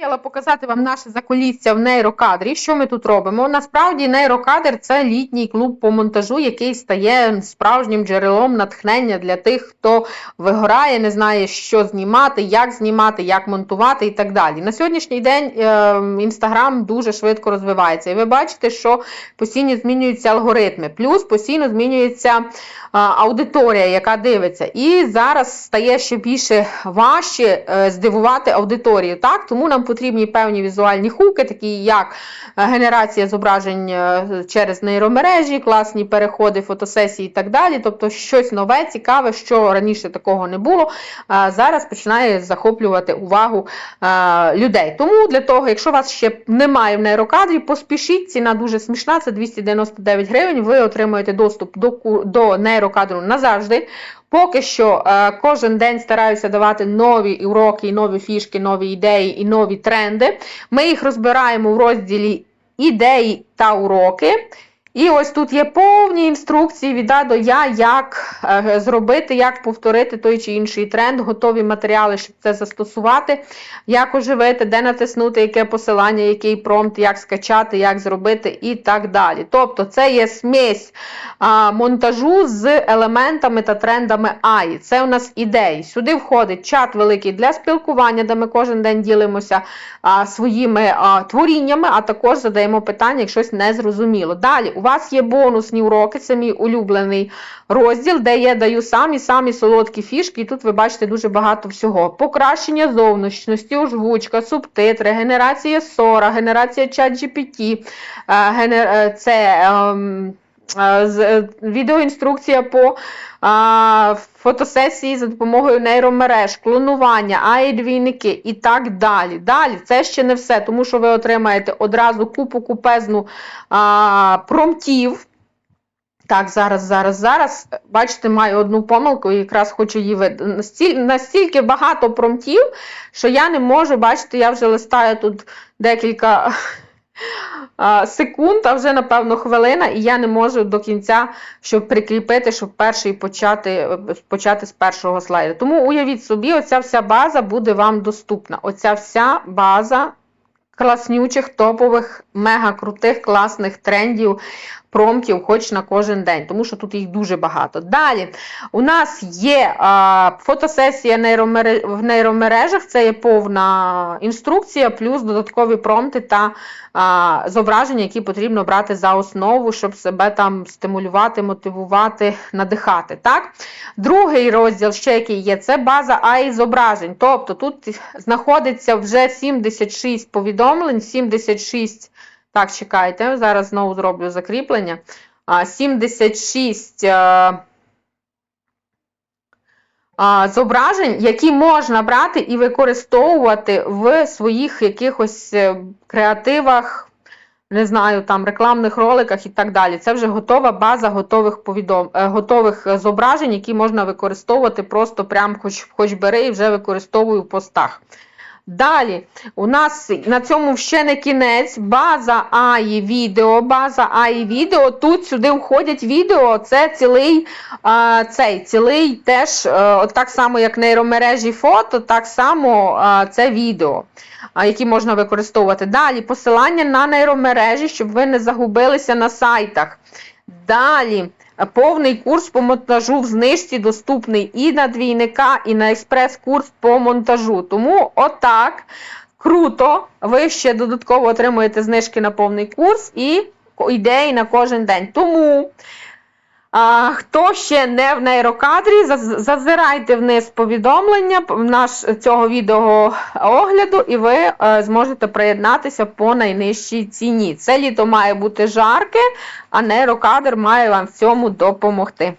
хотіла показати вам наше закулісся в нейрокадрі. Що ми тут робимо? Насправді нейрокадр це літній клуб по монтажу, який стає справжнім джерелом натхнення для тих, хто вигорає, не знає, що знімати, як знімати, як монтувати і так далі. На сьогоднішній день інстаграм дуже швидко розвивається. І ви бачите, що постійно змінюються алгоритми, плюс постійно змінюється аудиторія, яка дивиться. І зараз стає ще більше важче е, здивувати аудиторію. Так? Тому нам потрібні певні візуальні хуки, такі як е, генерація зображень е, через нейромережі, класні переходи, фотосесії і так далі. Тобто щось нове, цікаве, що раніше такого не було, зараз починає захоплювати увагу е, людей. Тому для того, якщо вас ще немає в нейрокадрі, поспішіть, ціна дуже смішна, це 299 гривень. Ви отримуєте доступ до, до нейрокадру назавжди. Поки що кожен день стараюся давати нові уроки, нові фішки, нові ідеї і нові тренди. Ми їх розбираємо в розділі ідеї та уроки. І ось тут є повні інструкції від А до Я, як е, зробити, як повторити той чи інший тренд, готові матеріали, щоб це застосувати, як оживити, де натиснути, яке посилання, який промпт, як скачати, як зробити і так далі. Тобто це є смесь монтажу з елементами та трендами AI. Це у нас ідеї. Сюди входить чат великий для спілкування, де ми кожен день ділимося своїми творіннями, а також задаємо питання, як щось не зрозуміло. Далі у є бонусні уроки, це мій улюблений розділ, де я даю самі-самі солодкі фішки, і тут ви бачите дуже багато всього. Покращення зовнішності, озвучка, субтитри, генерація Сора, генерація чат GPT, генер- е, це ем, е, е, відеоінструкція по фотосесії за допомогою нейромереж, клонування, AI-двійники і так далі. Далі це ще не все, тому що ви отримаєте одразу купу купезну а, промптів. Так, зараз, зараз, зараз. Бачите, маю одну помилку і якраз хочу її видати. Настіль, настільки багато промптів, що я не можу, бачите, я вже листаю тут декілька секунд, а вже, напевно, хвилина, і я не можу до кінця, щоб прикріпити, щоб перший почати, почати з першого слайду. Тому уявіть собі, оця вся база буде вам доступна. Оця вся база класнючих, топових, мега крутих, класних трендів, промптів, хоч на кожен день, тому що тут їх дуже багато. Далі у нас є а, фотосесія нейромере... в нейромережах, це є повна інструкція, плюс додаткові промпти та а, зображення, які потрібно брати за основу, щоб себе там стимулювати, мотивувати, надихати. Так? Другий розділ, ще який є, це база AI зображень. Тобто тут знаходиться вже 76 повідомлень, 76. Так, чекайте, зараз знову зроблю закріплення. 76 а, а, зображень, які можна брати і використовувати в своїх якихось е, креативах, не знаю, там рекламних роликах і так далі. Це вже готова база готових повідом... е, готових е, зображень, які можна використовувати просто прям хоч, хоч бери і вже використовую в постах. Далі, у нас на цьому ще не кінець, база AI відео, база AI відео. Тут сюди входять відео, це цілий а, цей, цілий теж, а, от так само, як нейромережі фото, так само а, це відео, а, які можна використовувати. Далі посилання на нейромережі, щоб ви не загубилися на сайтах. Далі. Повний курс по монтажу в знижці доступний і на двійника, і на експрес-курс по монтажу. Тому отак круто. Ви ще додатково отримуєте знижки на повний курс і ідеї на кожен день. Тому, а, хто ще не в нейрокадрі, заз- зазирайте вниз повідомлення наш цього відео огляду, і ви е, зможете приєднатися по найнижчій ціні. Це літо має бути жарке, а нейрокадр має вам в цьому допомогти.